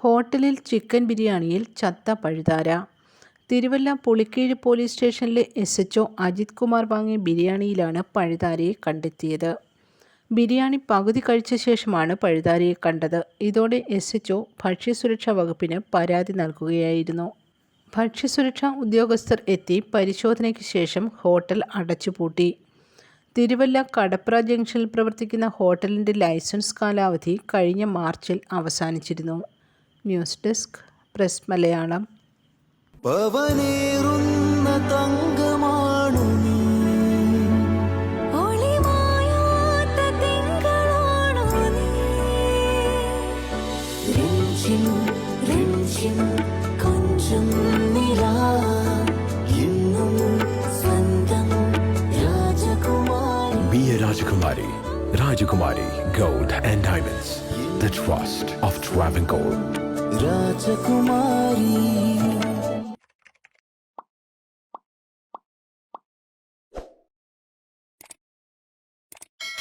ഹോട്ടലിൽ ചിക്കൻ ബിരിയാണിയിൽ ചത്ത പഴുതാര. തിരുവല്ല പുളിക്കീഴ് പോലീസ് സ്റ്റേഷനിലെ S H O Ajith Kumar വാങ്ങിയ ബിരിയാണിയിലാണ് പഴുതാരയെ കണ്ടെത്തിയത്. ബിരിയാണി പകുതി കഴിച്ച ശേഷമാണ് പഴുതാരയെ കണ്ടത്. ഇതോടെ എസ് എച്ച് ഒ ഭക്ഷ്യസുരക്ഷാ വകുപ്പിന് പരാതി നൽകുകയായിരുന്നു. ഭക്ഷ്യസുരക്ഷാ ഉദ്യോഗസ്ഥർ എത്തി പരിശോധനയ്ക്ക് ശേഷം ഹോട്ടൽ അടച്ചുപൂട്ടി. തിരുവല്ല കടപ്ര ജംഗ്ഷനിൽ പ്രവർത്തിക്കുന്ന ഹോട്ടലിന്റെ ലൈസൻസ് കാലാവധി കഴിഞ്ഞ മാർച്ചിൽ അവസാനിച്ചിരുന്നു. ന്യൂസ് ഡെസ്ക് പ്രസ് മലയാളം പവനേറുന്ന തങ്കമാണു Rajakumari. Rajakumari Gold and Diamonds. The trust of Travancore. Rajkumari